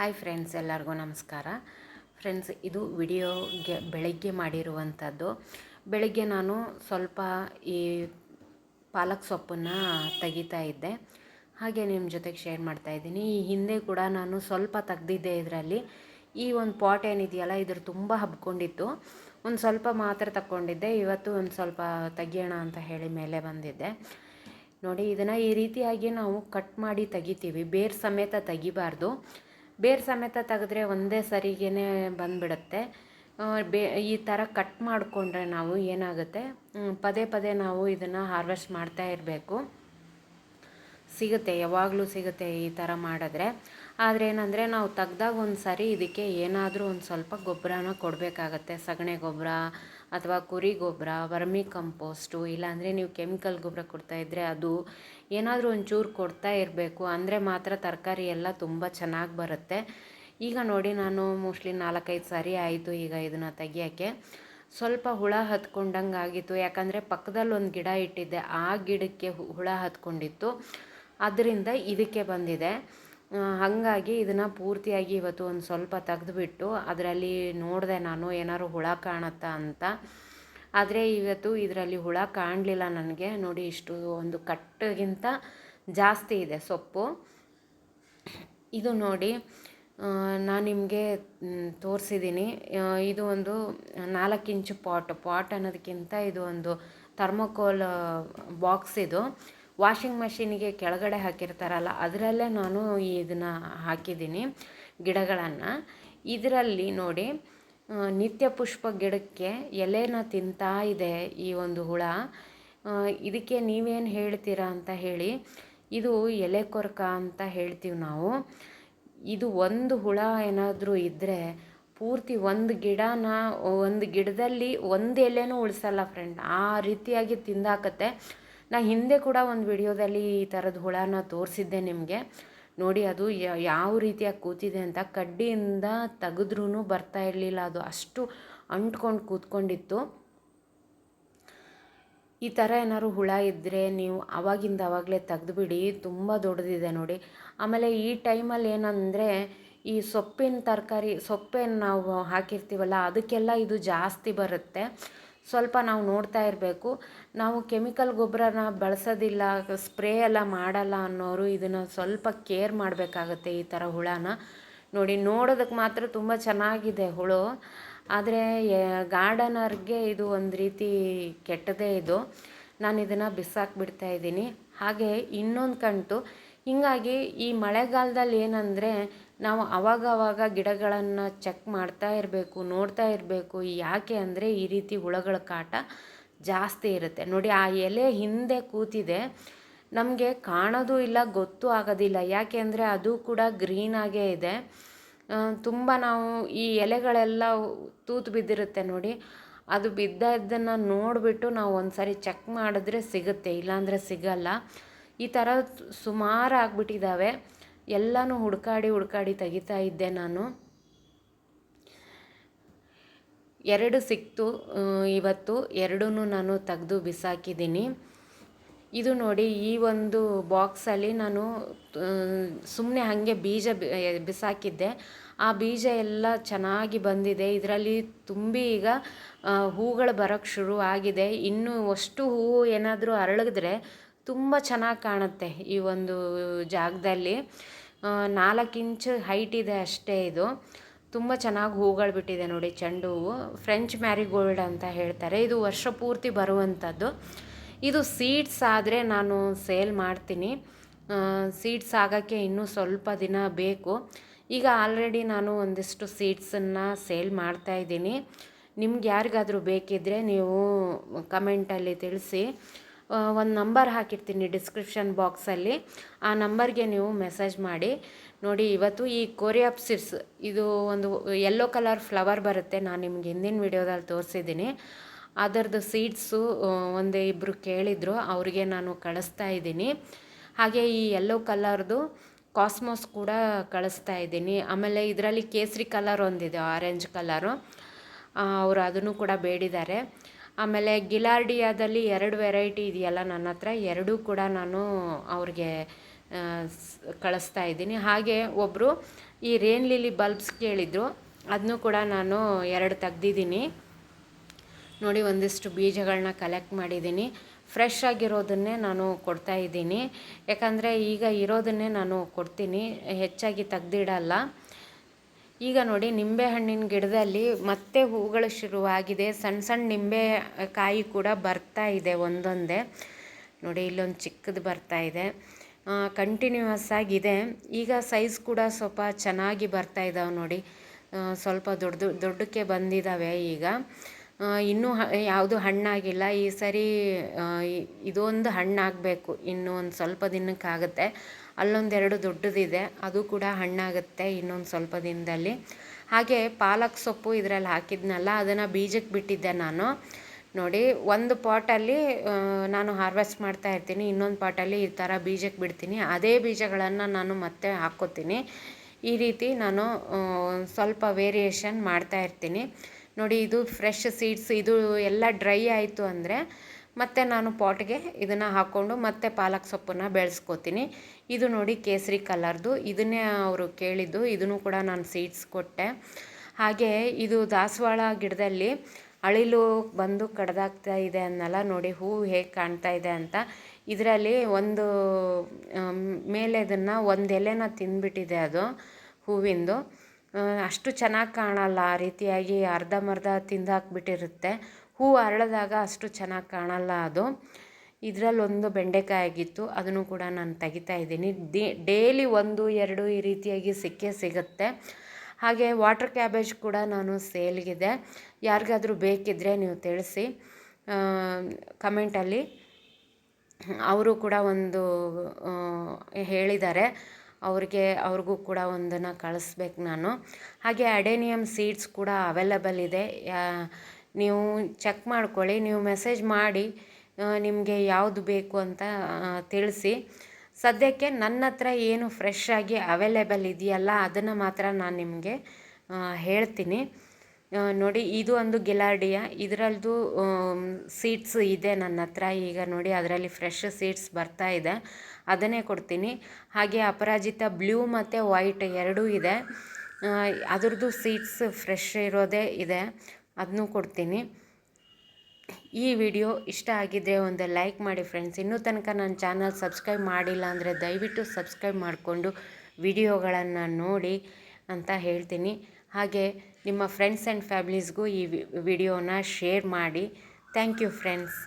Hi friends, ಎಲ್ಲರಿಗೂ ನಮಸ್ಕಾರ. Friends, ಇದು ವಿಡಿಯೋಗೆ ಬೆಳಗ್ಗೆ ಮಾಡಿರುವಂಥದ್ದು. ಬೆಳಗ್ಗೆ ನಾನು ಸ್ವಲ್ಪ ಈ ಪಾಲಕ್ ಸೊಪ್ಪನ್ನು ತೆಗಿತಾ ಇದ್ದೆ. ಹಾಗೆ ನಿಮ್ಮ ಜೊತೆಗೆ ಶೇರ್ ಮಾಡ್ತಾ ಇದ್ದೀನಿ. ಈ ಹಿಂದೆ ಕೂಡ ನಾನು ಸ್ವಲ್ಪ ತೆಗ್ದಿದ್ದೆ ಇದರಲ್ಲಿ. ಈ ಒಂದು ಪಾಟ್ ಏನಿದೆಯಲ್ಲ, ಇದ್ರ ತುಂಬ ಹಬ್ಕೊಂಡಿತ್ತು. ಒಂದು ಸ್ವಲ್ಪ ಮಾತ್ರ ತಗೊಂಡಿದ್ದೆ ಇವತ್ತು ಒಂದು ಸ್ವಲ್ಪ ತೆಗಿಯೋಣ ಅಂತ ಹೇಳಿ ಮೇಲೆ ಬಂದಿದ್ದೆ. ನೋಡಿ, ಇದನ್ನು ಈ ರೀತಿಯಾಗಿ ನಾವು ಕಟ್ ಮಾಡಿ ತೆಗಿತೀವಿ. ಬೇರು ಸಮೇತ ತೆಗಿಬಾರ್ದು. ಬೇರು ಸಮೇತ ತೆಗೆದ್ರೆ ಒಂದೇ ಸರಿಗೇ ಬಂದುಬಿಡುತ್ತೆ. ಬೇ, ಈ ಥರ ಕಟ್ ಮಾಡಿಕೊಂಡ್ರೆ ನಾವು ಏನಾಗುತ್ತೆ? ಪದೇ ಪದೇ ನಾವು ಇದನ್ನು ಹಾರ್ವೆಸ್ಟ್ ಮಾಡ್ತಾ ಇರಬೇಕು. ಸಿಗುತ್ತೆ, ಯಾವಾಗಲೂ ಸಿಗುತ್ತೆ ಈ ಥರ ಮಾಡಿದ್ರೆ. ಆದರೆ ಏನಂದರೆ ನಾವು ತೆಗ್ದಾಗ ಒಂದು ಸರಿ ಇದಕ್ಕೆ ಏನಾದರೂ ಒಂದು ಸ್ವಲ್ಪ ಗೊಬ್ಬರನ ಕೊಡಬೇಕಾಗತ್ತೆ. ಸಗಣಿ ಗೊಬ್ಬರ ಅಥವಾ ಕುರಿ ಗೊಬ್ಬರ, ವರ್ಮಿ ಕಂಪೋಸ್ಟು, ಇಲ್ಲಾಂದರೆ ನೀವು ಕೆಮಿಕಲ್ ಗೊಬ್ಬರ ಕೊಡ್ತಾ ಇದ್ದರೆ ಅದು ಏನಾದರೂ ಒಂಚೂರು ಕೊಡ್ತಾ ಇರಬೇಕು. ಅಂದರೆ ಮಾತ್ರ ತರಕಾರಿ ಎಲ್ಲ ತುಂಬ ಚೆನ್ನಾಗಿ ಬರುತ್ತೆ. ಈಗ ನೋಡಿ ನಾನು ಮೋಸ್ಟ್ಲಿ ನಾಲ್ಕೈದು ಸಾರಿ ಆಯಿತು ಈಗ ಇದನ್ನು ತೆಗಿಯೋಕ್ಕೆ. ಸ್ವಲ್ಪ ಹುಳ ಹತ್ಕೊಂಡಂಗೆ ಆಗಿತ್ತು. ಯಾಕಂದರೆ ಪಕ್ಕದಲ್ಲಿ ಒಂದು ಗಿಡ ಇಟ್ಟಿದ್ದೆ. ಆ ಗಿಡಕ್ಕೆ ಹುಳ ಹತ್ಕೊಂಡಿತ್ತು. ಅದರಿಂದ ಇದಕ್ಕೆ ಬಂದಿದೆ. ಹಾಗಾಗಿ ಇದನ್ನು ಪೂರ್ತಿಯಾಗಿ ಇವತ್ತು ಒಂದು ಸ್ವಲ್ಪ ತೆಗೆದುಬಿಟ್ಟು ಅದರಲ್ಲಿ ನೋಡಿದೆ ನಾನು ಏನಾದ್ರು ಹುಳ ಕಾಣುತ್ತಾ ಅಂತ. ಆದರೆ ಇವತ್ತು ಇದರಲ್ಲಿ ಹುಳ ಕಾಣಲಿಲ್ಲ ನನಗೆ. ನೋಡಿ ಇಷ್ಟು ಒಂದು ಕಟ್ಟಗಿಂತ ಜಾಸ್ತಿ ಇದೆ ಸೊಪ್ಪು. ಇದು ನೋಡಿ ನಾನು ನಿಮಗೆ ತೋರಿಸಿದ್ದೀನಿ ಇದು ಒಂದು ನಾಲ್ಕು ಇಂಚು ಪಾಟ್. ಪಾಟ್ ಅನ್ನೋದಕ್ಕಿಂತ ಇದು ಒಂದು ಥರ್ಮೋಕೋಲ್ ಬಾಕ್ಸ್ ಇದು. ವಾಷಿಂಗ್ ಮಷಿನಿಗೆ ಕೆಳಗಡೆ ಹಾಕಿರ್ತಾರಲ್ಲ, ಅದರಲ್ಲೇ ನಾನು ಇದನ್ನು ಹಾಕಿದ್ದೀನಿ ಗಿಡಗಳನ್ನು. ಇದರಲ್ಲಿ ನೋಡಿ ನಿತ್ಯ ಪುಷ್ಪ ಗಿಡಕ್ಕೆ ಎಲೆನ ತಿಂತಾ ಇದೆ ಈ ಒಂದು ಹುಳ. ಇದಕ್ಕೆ ನೀವೇನು ಹೇಳ್ತೀರಾ ಅಂತ ಹೇಳಿ, ಇದು ಎಲೆ ಕೊರಕ ಅಂತ ಹೇಳ್ತೀವಿ ನಾವು. ಇದು ಒಂದು ಹುಳ ಏನಾದರೂ ಇದ್ದರೆ ಪೂರ್ತಿ ಒಂದು ಗಿಡನ, ಒಂದು ಗಿಡದಲ್ಲಿ ಒಂದು ಎಲೆನೂ ಉಳಿಸಲ್ಲ ಫ್ರೆಂಡ್ ಆ ರೀತಿಯಾಗಿ ತಿಂದಾಕತ್ತೆ. ನಾ ಹಿಂದೆ ಕೂಡ ಒಂದು ವಿಡಿಯೋದಲ್ಲಿ ಈ ಥರದ ಹುಳನ ತೋರಿಸಿದ್ದೆ ನಿಮಗೆ. ನೋಡಿ ಅದು ಯಾವ ರೀತಿಯಾಗಿ ಕೂತಿದೆ ಅಂತ ಕಡ್ಡಿಯಿಂದ ತೆಗೆದ್ರೂ ಬರ್ತಾ ಇರಲಿಲ್ಲ. ಅದು ಅಷ್ಟು ಅಂಟ್ಕೊಂಡು ಕೂತ್ಕೊಂಡಿತ್ತು. ಈ ಥರ ಏನಾದ್ರು ಹುಳ ಇದ್ದರೆ ನೀವು ಆವಾಗಿಂದ ಆವಾಗಲೇ ತೆಗೆದುಬಿಡಿ, ತುಂಬ ದೊಡ್ಡದಿದೆ ನೋಡಿ. ಆಮೇಲೆ ಈ ಟೈಮಲ್ಲಿ ಏನಂದರೆ, ಈ ಸೊಪ್ಪಿನ ತರಕಾರಿ, ಸೊಪ್ಪೇನು ನಾವು ಹಾಕಿರ್ತೀವಲ್ಲ, ಅದಕ್ಕೆಲ್ಲ ಇದು ಜಾಸ್ತಿ ಬರುತ್ತೆ. ಸ್ವಲ್ಪ ನಾವು ನೋಡ್ತಾ ಇರಬೇಕು. ನಾವು ಕೆಮಿಕಲ್ ಗೊಬ್ಬರನ ಬಳಸೋದಿಲ್ಲ, ಸ್ಪ್ರೇ ಎಲ್ಲ ಮಾಡಲ್ಲ ಅನ್ನೋರು ಇದನ್ನು ಸ್ವಲ್ಪ ಕೇರ್ ಮಾಡಬೇಕಾಗತ್ತೆ ಈ ಥರ ಹುಳನ. ನೋಡಿ ನೋಡೋದಕ್ಕೆ ಮಾತ್ರ ತುಂಬ ಚೆನ್ನಾಗಿದೆ ಹುಳು. ಆದರೆ ಗಾರ್ಡನರ್ಗೆ ಇದು ಒಂದು ರೀತಿ ಕೆಟ್ಟದೇ ಇದು. ನಾನು ಇದನ್ನು ಬಿಸಾಕ್ಬಿಡ್ತಾ ಇದ್ದೀನಿ. ಹಾಗೆ ಇನ್ನೊಂದು ಕಂಟು. ಹೀಗಾಗಿ ಈ ಮಳೆಗಾಲದಲ್ಲಿ ಏನಂದರೆ, ನಾವು ಅವಾಗವಾಗ ಅವಾಗ ಗಿಡಗಳನ್ನು ಚೆಕ್ ಮಾಡ್ತಾ ಇರಬೇಕು, ನೋಡ್ತಾ ಇರಬೇಕು, ಯಾಕೆ ಅಂದರೆ ಈ ರೀತಿ ಹುಳಗಳ ಕಾಟ. ಜಾಸ್ತಿ ಇರುತ್ತೆ. ನೋಡಿ, ಆ ಎಲೆ ಹಿಂದೆ ಕೂತಿದೆ. ನಮಗೆ ಕಾಣೋದು ಇಲ್ಲ, ಗೊತ್ತು ಆಗೋದಿಲ್ಲ. ಯಾಕೆಂದರೆ ಅದು ಕೂಡ ಗ್ರೀನಾಗೇ ಇದೆ. ತುಂಬ ನಾವು ಈ ಎಲೆಗಳೆಲ್ಲ ತೂತು ಬಿದ್ದಿರುತ್ತೆ ನೋಡಿ. ಅದು ಬಿದ್ದದ್ದನ್ನು ನೋಡಿಬಿಟ್ಟು ನಾವು ಒಂದು ಸಾರಿ ಚೆಕ್ ಮಾಡಿದ್ರೆ ಸಿಗುತ್ತೆ. ಇಲ್ಲಾಂದರೆ ಸಿಗಲ್ಲ. ಈ ಥರ ಸುಮಾರು ಆಗ್ಬಿಟ್ಟಿದ್ದಾವೆ ಎಲ್ಲನೂ ಹುಡುಕಾಡಿ ಹುಡುಕಾಡಿ ತೆಗಿತಾ ಇದ್ದೆ ನಾನು. ಎರಡು ಸಿಕ್ತು ಇವತ್ತು ಎರಡೂ ನಾನು ತೆಗೆದು ಬಿಸಾಕಿದ್ದೀನಿ. ಇದು ನೋಡಿ, ಈ ಒಂದು ಬಾಕ್ಸಲ್ಲಿ ನಾನು ಸುಮ್ಮನೆ ಹಾಗೆ ಬೀಜ ಬಿಸಾಕಿದ್ದೆ. ಆ ಬೀಜ ಎಲ್ಲ ಚೆನ್ನಾಗಿ ಬಂದಿದೆ. ಇದರಲ್ಲಿ ತುಂಬಿ ಈಗ ಹೂಗಳು ಬರೋಕ್ಕೆ ಶುರು ಆಗಿದೆ. ಇನ್ನೂ ಅಷ್ಟು ಹೂವು ಏನಾದರೂ ಅರಳಿದ್ರೆ ತುಂಬ ಚೆನ್ನಾಗಿ ಕಾಣುತ್ತೆ ಈ ಒಂದು ಜಾಗದಲ್ಲಿ. ನಾಲ್ಕು ಇಂಚ್ ಹೈಟ್ ಇದೆ ಅಷ್ಟೇ ಇದು. ತುಂಬ ಚೆನ್ನಾಗಿ ಹೂಗಳು ಬಿಟ್ಟಿದೆ ನೋಡಿ ಚೆಂಡು ಹೂವು. ಫ್ರೆಂಚ್ ಮ್ಯಾರಿಗೋಲ್ಡ್ ಅಂತ ಹೇಳ್ತಾರೆ. ಇದು ವರ್ಷ ಪೂರ್ತಿ ಬರುವಂಥದ್ದು ಇದು ಸೀಡ್ಸ್ ಆದರೆ ನಾನು ಸೇಲ್ ಮಾಡ್ತೀನಿ. ಸೀಡ್ಸ್ ಆಗೋಕ್ಕೆ ಇನ್ನೂ ಸ್ವಲ್ಪ ದಿನ ಬೇಕು. ಈಗ ಆಲ್ರೆಡಿ ನಾನು ಒಂದಿಷ್ಟು ಸೀಡ್ಸನ್ನು ಸೇಲ್ ಮಾಡ್ತಾಯಿದ್ದೀನಿ ನಿಮ್ಗೆ ಯಾರಿಗಾದರೂ ಬೇಕಿದ್ದರೆ ನೀವು ಕಮೆಂಟಲ್ಲಿ ತಿಳಿಸಿ. ಒಂದು ನಂಬರ್ ಹಾಕಿರ್ತೀನಿ ಡಿಸ್ಕ್ರಿಪ್ಷನ್ ಬಾಕ್ಸಲ್ಲಿ ಆ ನಂಬರ್ಗೆ ನೀವು ಮೆಸೇಜ್ ಮಾಡಿ. ನೋಡಿ, ಇವತ್ತು ಈ ಕೋರಿಯಾಪ್ಸಿರ್ಸ್ ಇದು ಒಂದು ಯೆಲ್ಲೋ ಕಲರ್ ಫ್ಲವರ್ ಬರುತ್ತೆ. ನಾನು ನಿಮ್ಗೆ ಹಿಂದಿನ ವಿಡಿಯೋದಲ್ಲಿ ತೋರಿಸಿದ್ದೀನಿ. ಅದರದ್ದು ಸೀಡ್ಸು ಒಂದೇ ಇಬ್ಬರು ಕೇಳಿದರು. ಅವರಿಗೆ ನಾನು ಕಳಿಸ್ತಾ ಇದ್ದೀನಿ. ಹಾಗೆ ಈ ಯೆಲ್ಲೋ ಕಲರ್ದು ಕಾಸ್ಮೋಸ್ ಕೂಡ ಕಳಿಸ್ತಾ ಇದ್ದೀನಿ. ಆಮೇಲೆ ಇದರಲ್ಲಿ ಕೇಸರಿ ಕಲರ್ ಒಂದಿದೆ ಆರೆಂಜ್ ಕಲರು ಅವರು ಅದನ್ನು ಕೂಡ ಬೇಡಿದ್ದಾರೆ. ಆಮೇಲೆ ಗಿಲಾರ್ಡಿಯಾದಲ್ಲಿ ಎರಡು ವೆರೈಟಿ ಇದೆಯಲ್ಲ ನನ್ನ ಹತ್ರ, ಎರಡೂ ಕೂಡ ನಾನು ಅವ್ರಿಗೆ ಕಳಿಸ್ತಾ ಇದ್ದೀನಿ. ಹಾಗೆ ಒಬ್ಬರು ಈ ರೇನ್ ಲಿಲಿ ಬಲ್ಬ್ಸ್ ಕೇಳಿದರು ಅದನ್ನು ಕೂಡ ನಾನು ಎರಡು ತೆಗ್ದಿದ್ದೀನಿ. ನೋಡಿ, ಒಂದಿಷ್ಟು ಬೀಜಗಳನ್ನ ಕಲೆಕ್ಟ್ ಮಾಡಿದ್ದೀನಿ. ಫ್ರೆಶ್ ಆಗಿರೋದನ್ನೇ ನಾನು ಕೊಡ್ತಾ ಇದ್ದೀನಿ. ಯಾಕಂದರೆ ಈಗ ಇರೋದನ್ನೇ ನಾನು ಕೊಡ್ತೀನಿ, ಹೆಚ್ಚಾಗಿ ತೆಗ್ದಿಡಲ್ಲ. ಈಗ ನೋಡಿ ನಿಂಬೆ ಹಣ್ಣಿನ ಗಿಡದಲ್ಲಿ ಮತ್ತೆ ಹೂಗಳು ಶುರುವಾಗಿದೆ. ಸಣ್ಣ ಸಣ್ಣ ನಿಂಬೆ ಕಾಯಿ ಕೂಡ ಬರ್ತಾ ಇದೆ ಒಂದೊಂದೇ. ನೋಡಿ ಇಲ್ಲೊಂದು ಚಿಕ್ಕದು ಬರ್ತಾ ಇದೆ. ಕಂಟಿನ್ಯೂಯಸ್ ಆಗಿದೆ ಈಗ ಸೈಜ್ ಕೂಡ ಸ್ವಲ್ಪ ಚೆನ್ನಾಗಿ ಬರ್ತಾ ಇದ್ದಾವೆ ನೋಡಿ. ಸ್ವಲ್ಪ ದೊಡ್ಡ ದೊಡ್ಡಕ್ಕೆ ಬಂದಿದ್ದಾವೆ ಈಗ. ಇನ್ನೂ ಯಾವುದು ಹಣ್ಣಾಗಿಲ್ಲ. ಈ ಸರಿ ಇದೊಂದು ಹಣ್ಣಾಗಬೇಕು. ಇನ್ನೂ ಒಂದು ಸ್ವಲ್ಪ ದಿನಕ್ಕಾಗುತ್ತೆ. ಅಲ್ಲೊಂದೆರಡು ದೊಡ್ಡದಿದೆ. ಅದು ಕೂಡ ಹಣ್ಣಾಗುತ್ತೆ ಇನ್ನೊಂದು ಸ್ವಲ್ಪ ದಿನದಲ್ಲಿ. ಹಾಗೆ ಪಾಲಕ್ ಸೊಪ್ಪು ಇದರಲ್ಲಿ ಹಾಕಿದ್ನಲ್ಲ, ಅದನ್ನು ಬೀಜಕ್ಕೆ ಬಿಟ್ಟಿದ್ದೆ ನಾನು. ನೋಡಿ, ಒಂದು ಪಾಟಲ್ಲಿ ನಾನು ಹಾರ್ವೆಸ್ಟ್ ಮಾಡ್ತಾ ಇರ್ತೀನಿ. ಇನ್ನೊಂದು ಪಾಟಲ್ಲಿ ಈ ಥರ ಬೀಜಕ್ಕೆ ಬಿಡ್ತೀನಿ. ಅದೇ ಬೀಜಗಳನ್ನು ನಾನು ಮತ್ತೆ ಹಾಕ್ಕೋತೀನಿ. ಈ ರೀತಿ ನಾನು ಸ್ವಲ್ಪ ವೇರಿಯೇಷನ್ ಮಾಡ್ತಾ ಇರ್ತೀನಿ. ನೋಡಿ, ಇದು ಫ್ರೆಶ್ ಸೀಡ್ಸ್ ಇದು ಎಲ್ಲ ಡ್ರೈ ಆಯಿತು ಅಂದರೆ ಮತ್ತೆ ನಾನು ಪಾಟ್ಗೆ ಇದನ್ನು ಹಾಕ್ಕೊಂಡು ಮತ್ತೆ ಪಾಲಕ್ ಸೊಪ್ಪನ್ನು ಬೆಳೆಸ್ಕೋತೀನಿ. ಇದು ನೋಡಿ ಕೇಸರಿ ಕಲರ್ದು. ಇದನ್ನೇ ಅವರು ಕೇಳಿದ್ದು. ಇದನ್ನು ಕೂಡ ನಾನು ಸೀಡ್ಸ್ ಕೊಟ್ಟೆ. ಹಾಗೆ ಇದು ದಾಸವಾಳ ಗಿಡದಲ್ಲಿ ಅಳಿಲು ಬಂದು ಕಡ್ದಾಗ್ತಾ ಇದೆ ಅನ್ನಲ್ಲ, ನೋಡಿ ಹೂವು ಹೇಗೆ ಕಾಣ್ತಾ ಇದೆ ಅಂತ. ಇದರಲ್ಲಿ ಒಂದು ಮೇಲೆ ಇದನ್ನು ಒಂದು ಎಲೆನ ತಿಂದ್ಬಿಟ್ಟಿದೆ ಅದು ಹೂವಿಂದು. ಅಷ್ಟು ಚೆನ್ನಾಗಿ ಕಾಣಲ್ಲ. ಆ ರೀತಿಯಾಗಿ ಅರ್ಧಂಬರ್ಧ ತಿಂದಾಕ್ಬಿಟ್ಟಿರುತ್ತೆ ಹೂ ಅರಳಿದಾಗ ಅಷ್ಟು ಚೆನ್ನಾಗಿ ಕಾಣಲ್ಲ ಅದು. ಇದರಲ್ಲಿ ಒಂದು ಬೆಂಡೆಕಾಯಿ ಆಗಿತ್ತು. ಅದನ್ನು ಕೂಡ ನಾನು ತೆಗಿತಾ ಇದ್ದೀನಿ. ಡೇಲಿ ಒಂದು, ಎರಡು ಈ ರೀತಿಯಾಗಿ ಸಿಕ್ಕೇ ಸಿಗುತ್ತೆ. ಹಾಗೆ ವಾಟರ್ ಕ್ಯಾಬೇಜ್ ಕೂಡ ನಾನು ಸೇಲ್ಗಿದೆ. ಯಾರಿಗಾದರೂ ಬೇಕಿದ್ದರೆ ನೀವು ತಿಳಿಸಿ ಕಮೆಂಟಲ್ಲಿ. ಅವರು ಕೂಡ ಒಂದು ಹೇಳಿದ್ದಾರೆ. ಅವ್ರಿಗೆ, ಅವ್ರಿಗೂ ಕೂಡ ಒಂದನ್ನು ಕಳಿಸ್ಬೇಕು ನಾನು. ಹಾಗೆ ಅಡೇನಿಯಮ್ ಸೀಡ್ಸ್ ಕೂಡ ಅವೈಲಬಲ್ ಇದೆ. ನೀವು ಚೆಕ್ ಮಾಡ್ಕೊಳ್ಳಿ, ನೀವು ಮೆಸೇಜ್ ಮಾಡಿ ನಿಮಗೆ ಯಾವುದು ಬೇಕು ಅಂತ ತಿಳಿಸಿ. ಸದ್ಯಕ್ಕೆ ನನ್ನ ಹತ್ರ ಏನು ಫ್ರೆಶ್ ಆಗಿ ಅವೈಲೇಬಲ್ ಇದೆಯಲ್ಲ, ಅದನ್ನು ಮಾತ್ರ ನಾನು ನಿಮಗೆ ಹೇಳ್ತೀನಿ. ನೋಡಿ, ಇದು ಒಂದು ಗಿಲಾಡಿಯ ಇದರದ್ದು ಸೀಡ್ಸ್ ಇದೆ ನನ್ನ ಹತ್ರ. ಈಗ ನೋಡಿ, ಅದರಲ್ಲಿ ಫ್ರೆಶ್ ಸೀಡ್ಸ್ ಬರ್ತಾ ಇದೆ. ಅದನ್ನೇ ಕೊಡ್ತೀನಿ. ಹಾಗೆ ಅಪರಾಜಿತ ಬ್ಲೂ ಮತ್ತು ವೈಟ್ ಎರಡೂ ಇದೆ. ಅದ್ರದ್ದು ಸೀಡ್ಸ್ ಫ್ರೆಶ್ ಇರೋದೇ ಇದೆ. ಅದನ್ನೂ ಕೊಡ್ತೀನಿ. ಈ ವಿಡಿಯೋ ಇಷ್ಟ ಆಗಿದ್ದರೆ ಒಂದು ಲೈಕ್ ಮಾಡಿ ಫ್ರೆಂಡ್ಸ್. ಇನ್ನೂ ತನಕ ನನ್ನ ಚಾನಲ್ ಸಬ್ಸ್ಕ್ರೈಬ್ ಮಾಡಿಲ್ಲ ಅಂದರೆ ದಯವಿಟ್ಟು ಸಬ್ಸ್ಕ್ರೈಬ್ ಮಾಡಿಕೊಂಡು ವಿಡಿಯೋಗಳನ್ನು ನೋಡಿ ಅಂತ ಹೇಳ್ತೀನಿ. ಹಾಗೆ ನಿಮ್ಮ ಫ್ರೆಂಡ್ಸ್ ಆ್ಯಂಡ್ ಫ್ಯಾಮ್ಲೀಸ್ಗೂ ಈ ವಿಡಿಯೋನ ಶೇರ್ ಮಾಡಿ. Thank you friends